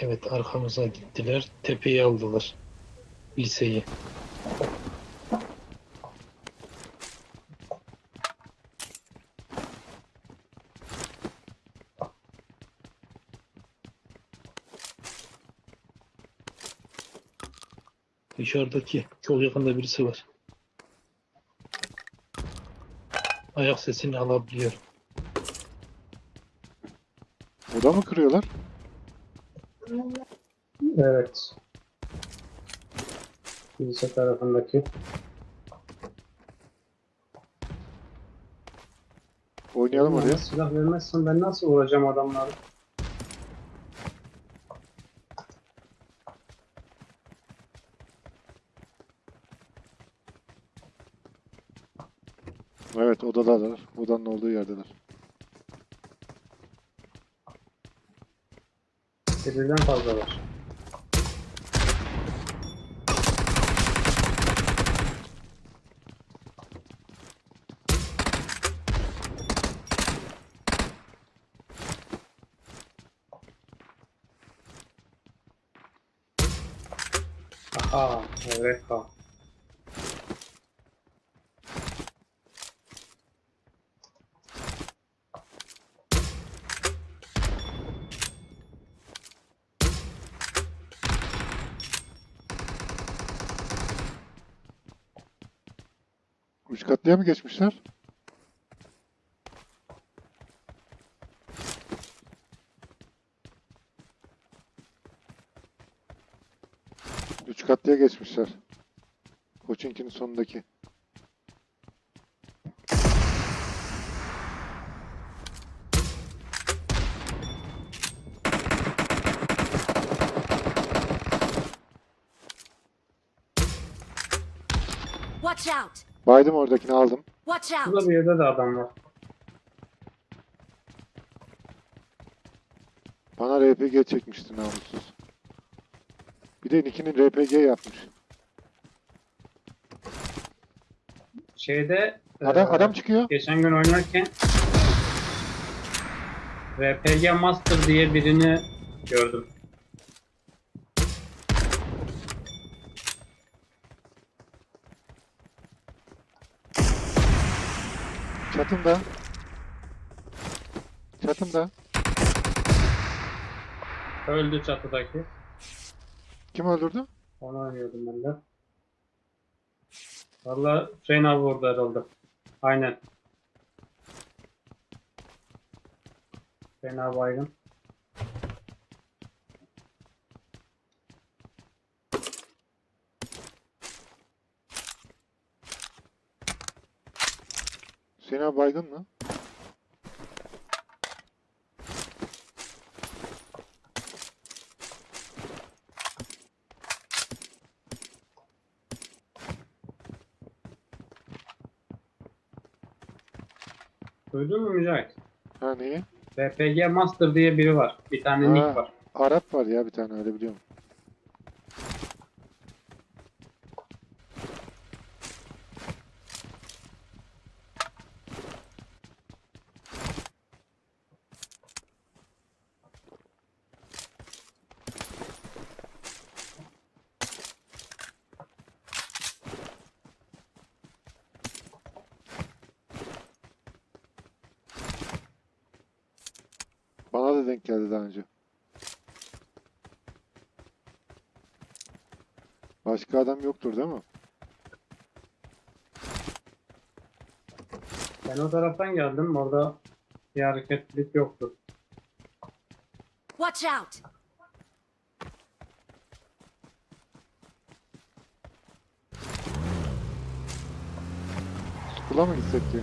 Evet arkamıza gittiler. Tepeyi aldılar. Liseyi. Dışarıdaki çok yakında birisi var. Ayak sesini alabiliyorum. Burada mı kırıyorlar? Evet. Kilise tarafındaki. Oynayalım oraya. Silah vermezsen ben nasıl vuracağım adamları? Evet odadalar. Odanın olduğu yerdeler. Birden fazla var. Aha, evet ha. Üç katlıya mı geçmişler? Üç katlıya geçmişler. Koçinkinin sonundaki. Watch out! Baydım oradakini aldım. Watch out! Burada bir yerde de adam var. Bana RPG çekmişti namussuz. Bir de Nick'inin RPG yapmış. Şeyde Adam e, adam çıkıyor. geçen gün oynarken RPG Master diye birini gördüm. Çatımda. Çatımda. Öldü çatıdaki. Kim öldürdü? Onu oynuyordum ben de. Valla Hüseyin abi vurdu herhalde. Aynen. Hüseyin abi baygın. Hüseyin abi baygın mı? Duydun mu Mücahit? Ha neyi? RPG Master diye biri var. Bir tane Ha. nick var. Arap var ya bir tane öyle biliyorum. Denk geldi daha önce. Başka adam yoktur değil mi? Ben o taraftan geldim. Orada bir hareketlilik yoktu. Watch out! Kula mı gitsek ki?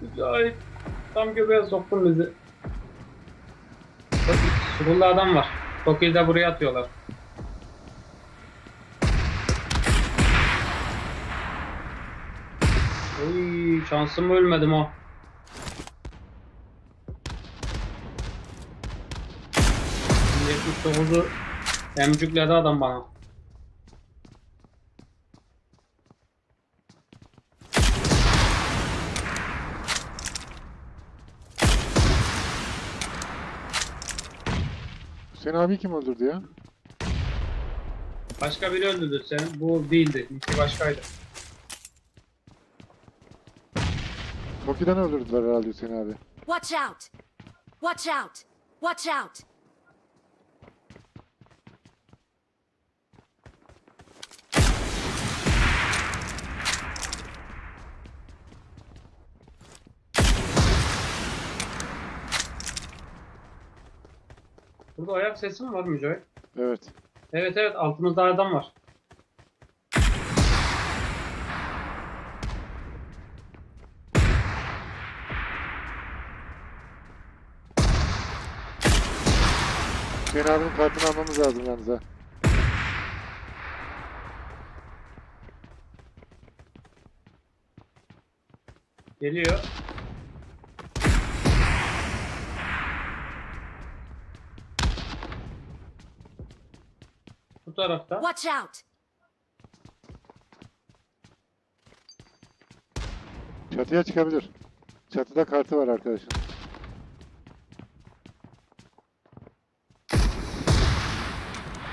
Mücahit. Tam göbeğe soktun bizi. Sukulda adam var. Toki'yi de buraya atıyorlar. Oy, şansım ölmedim o. %79'u emcükledi adam bana. Hüseyin abi kim öldürdü ya? Başka biri öldürdü seni. Bu değildi. Niki başkaydı. Toki'den öldürdüler herhalde Hüseyin abi. Watch out! Watch out! Watch out! Burada ayak sesi mi var Mücahit? Evet. Evet evet altımızda adam var. Hüseyin abinin kartını almamız lazım yalnız ha. Geliyor. Tarafta. Watch out! Çatıya çıkabilir. Çatıda kartı var arkadaşın.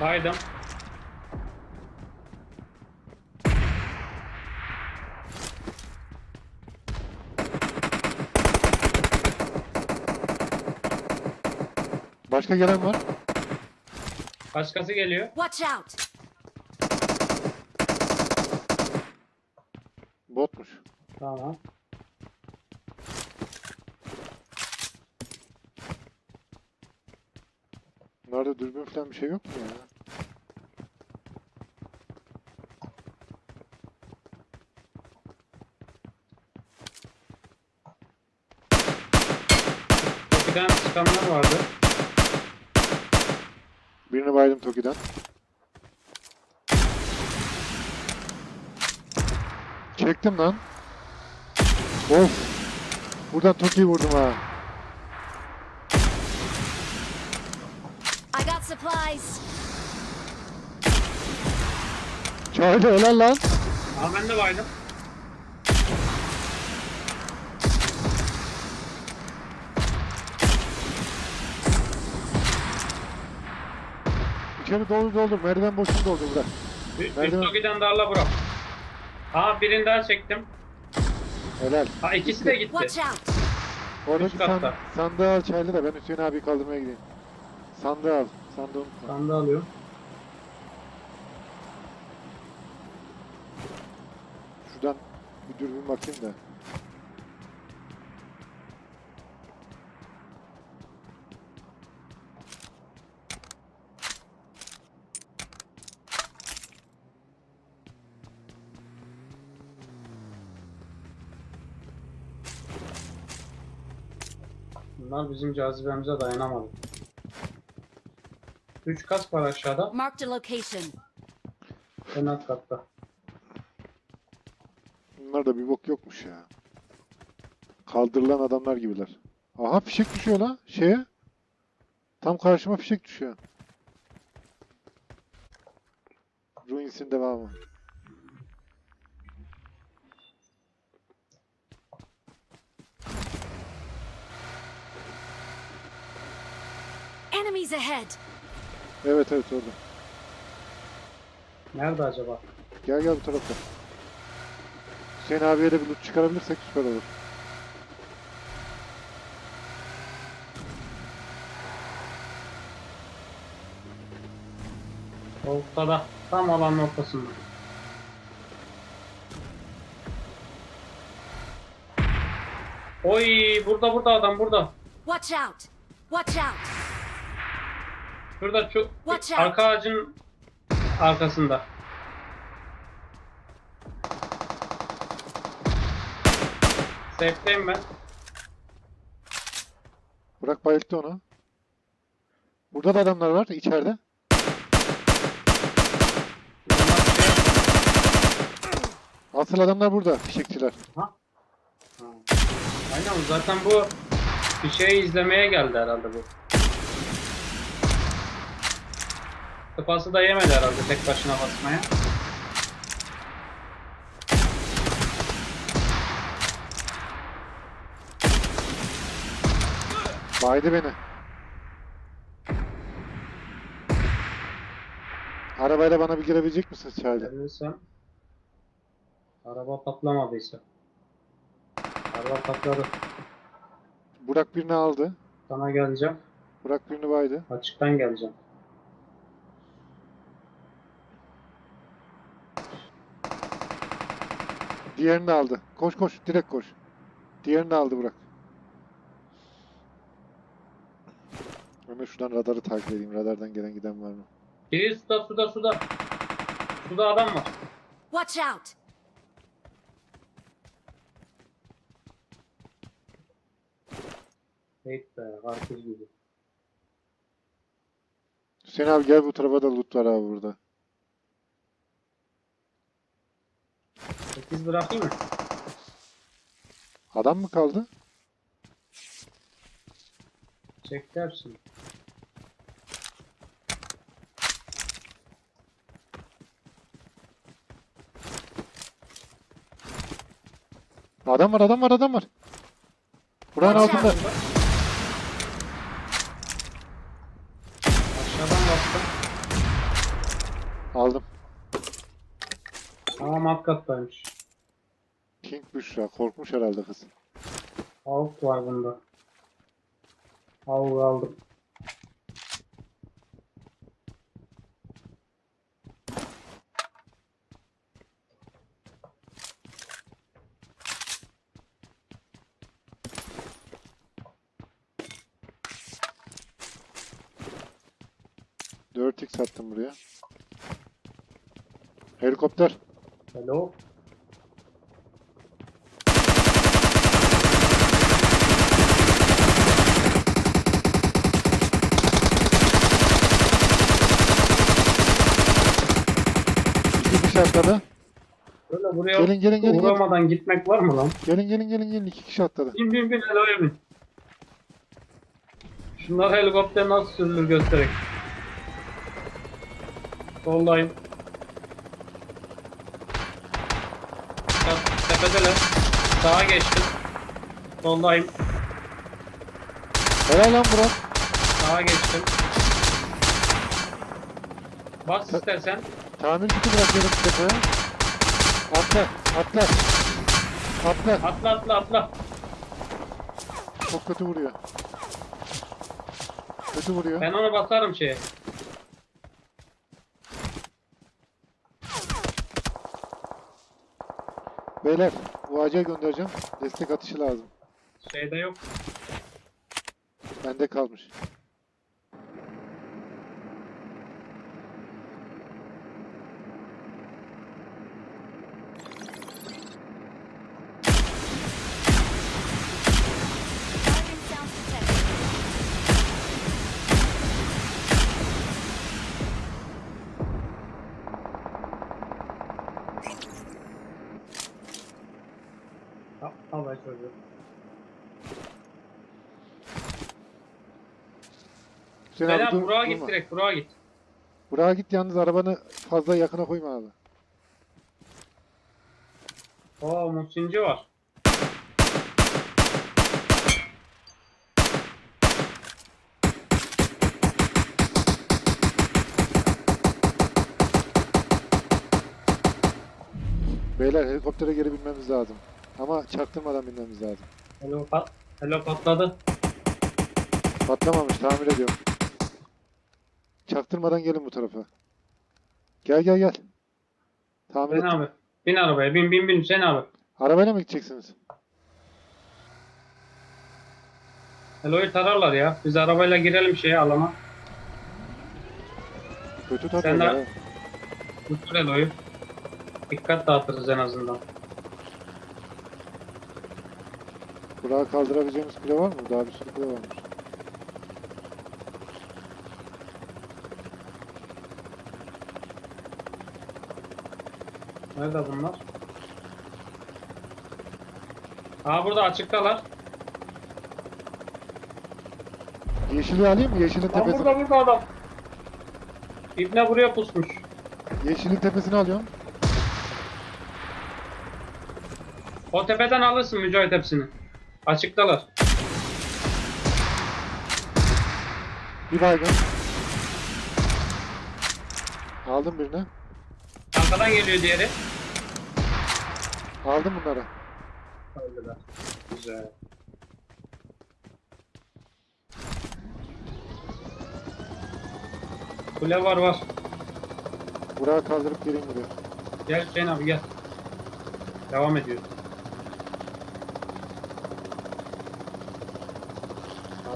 Baydım. Başka gelen var. Başkası geliyor. Watch out! Botmuş. Tamam. Bunlarda dürbün falan bir şey yok mu ya? Topiden çıkanlar vardı. Birini baydım Toki'den. Çektim lan. Of. Buradan Toki'yi vurdum ha. I got supplies! Çaylı helal lan. Aa ben de baydım. İçeri doldur doldur. Merdiven boşunu doldur bırak. Bir, bir Nerede? Toki'den darla bırak. Aa birini daha çektim. Helal. Ha ikisi de gitti. Watch out! Oradaki Üst katta. san, sandığı al çaylı da ben Hüseyin abi kaldırmaya gideyim. Sandığı al. Sandığı unutma. Ben de alıyorum. Şuradan bir dürbün bakayım da. Bunlar bizim cazibemize dayanamadı. 3 kas var aşağıda. Marked a location. En alt katta. Bunlarda bir bok yokmuş ya. Kaldırılan adamlar gibiler. Aha fişek düşüyor lan şeye. Tam karşıma fişek düşüyor. Ruins'in devamı. Enemies ahead! Evet evet orada. Nerede acaba? Gel gel bu tarafta. Hüseyin abiye de bir loot çıkarabilirsek süper olur. Ortada. Tam alanın ortasında. Oy burada burada adam burada. Watch out! Watch out! Şurada out. arka ağacın arkasında. Safe'deyim ben. Burak bayılttı onu. Burada da adamlar var içeride. Asıl adamlar burada fişekçiler. Ha. Aynen zaten bu bir şey izlemeye geldi herhalde bu. Tıpası da yemedi herhalde tek başına basmaya. Baydı beni. Arabayla bana bir girebilecek misiniz Charlie? Gelirsen. Araba patlamadıysa. Araba patladı. Burak birini aldı. Sana geleceğim. Burak birini baydı. Açıktan geleceğim. Diğerini aldı. Koş koş direkt koş. Diğerini aldı Burak. Hemen şuradan radarı takip edeyim. Radardan gelen giden var mı? Biri suda suda suda. Suda adam var. Watch out! Heyt be karpuz gibi. Hüseyin abi gel bu tarafa da loot var abi burada. 8 bırakayım mı? Adam mı kaldı? Çekti hepsini. Adam var adam var adam var. Buranın altında. Aşağıdan bastım. Aldım. Tamam alt kattaymış. King Büşra. Korkmuş herhalde kız. Avuk var bunda. Avuk aldım. Dört x attım buraya. Helikopter. Hello. İki kişi atladı. Böyle buraya Gelin gelin gelin. Uğramadan gitmek var mı lan? gelin gelin gelin. gelin. İki kişi atladı. Bin bin bin hello'ya bin. Şunlar helikopter nasıl sürülür göstererek. Soldayım. Te- Tepedeler. Sağa geçtim. Soldayım. Helal lan Burak. Sağa geçtim. Bas istersen. Tamir kiti bırakıyorum tepeye. Atla. Atla. Atla. Atla atla atla. Çok kötü vuruyor. Kötü vuruyor. Ben onu basarım şeye. Beyler bu ağaca göndereceğim. Destek atışı lazım. Şeyde yok. Bende kalmış. Hüseyin abi Beyler dur, Burak'a git durma. direkt Burak'a git. Burak'a git yalnız arabanı fazla yakına koyma abi. Oo Muhsinci var. Beyler helikoptere geri binmemiz lazım. Ama çaktırmadan binmemiz lazım. Hello, pat Hello patladı. Patlamamış tamir ediyorum. Çaktırmadan gelin bu tarafa. Gel gel gel. Tamir Sen ettim. abi. Bin arabaya bin bin bin sen abi. Arabayla mı gideceksiniz? Hello'yu tararlar ya. Biz arabayla girelim şeye alana. Kötü Sen de- ha. Tutur Hello'yu. Dikkat dağıtırız en azından. Burak'ı kaldırabileceğimiz kule var mı? Daha bir sürü kule varmış. Nerede bunlar? Aa burada açıktalar. Yeşili alayım mı? Yeşilin tepesine. burada burada adam. İbne buraya pusmuş. Yeşilin tepesine alıyorum. O tepeden alırsın Mücahit hepsini. Açıktalar. Bir baygın. Aldım birini. Arkadan geliyor diğeri. Aldım bunları. Öldüler. Güzel. Kule var var. Buraya kaldırıp geleyim buraya. Gel Hüseyin abi gel. Devam ediyor.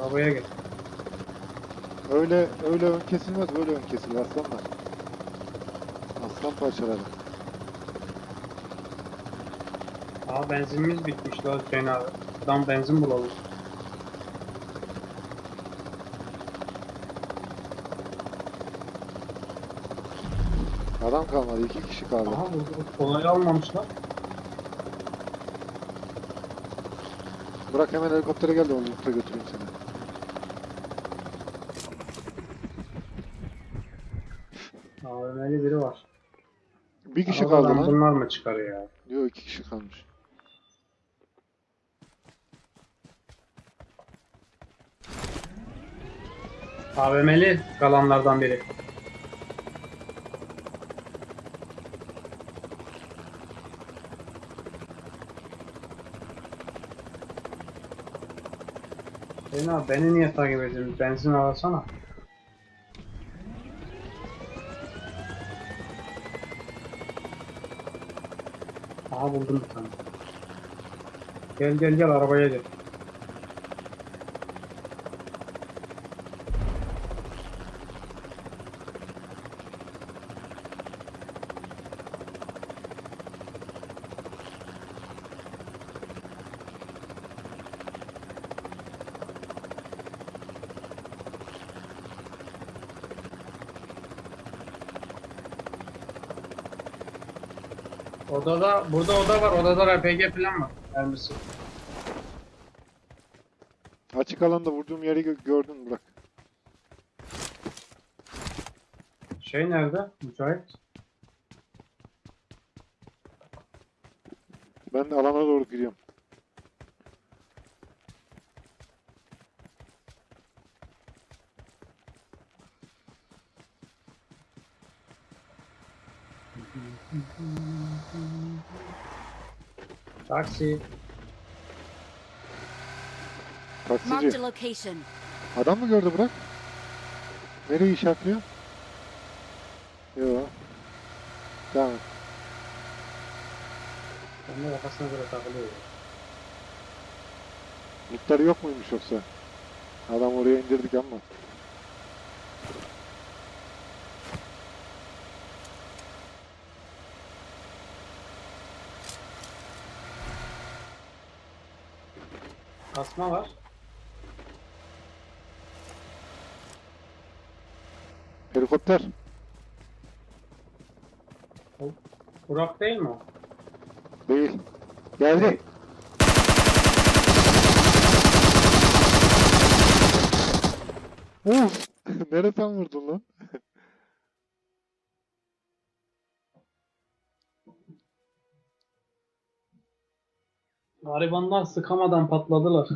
Arabaya gel. Öyle öyle ön kesilmez böyle ön kesilir aslanlar. Aslan parçaları. Aa benzinimiz bitmiş lan Hüseyin abi. Buradan benzin bulalım. Adam kalmadı iki kişi kaldı. Aha kolayı almamışlar. Bırak hemen helikoptere gel de onu yurtta götüreyim seni. AVM'li biri var. Bir kişi Arabadan kaldı lan. Bunlar mı çıkarıyor ya? Yok iki kişi kalmış. AVM'li kalanlardan biri. Abi beni niye takip ediyorsun? Benzin alasana. Aha buldum bir. Gel gel gel arabaya gel. Odada, burada oda var. Odada RPG falan var. Mermisi. Açık alanda vurduğum yeri gö- gördün bırak. Şey nerede? Mücahit. Ben de alana doğru gidiyorum. Taksi. Marked Taksici. a location. Adam mı gördü bırak? Nereyi işaretliyor? Yok. Tamam. Onun kafasına göre takılıyor. Lootları yok muymuş yoksa? Adam oraya indirdik ama. Kasma var. Helikopter. Burak değil mi o? Değil. Geldi. Uf! Nereden vurdun lan? Garibanlar sıkamadan patladılar.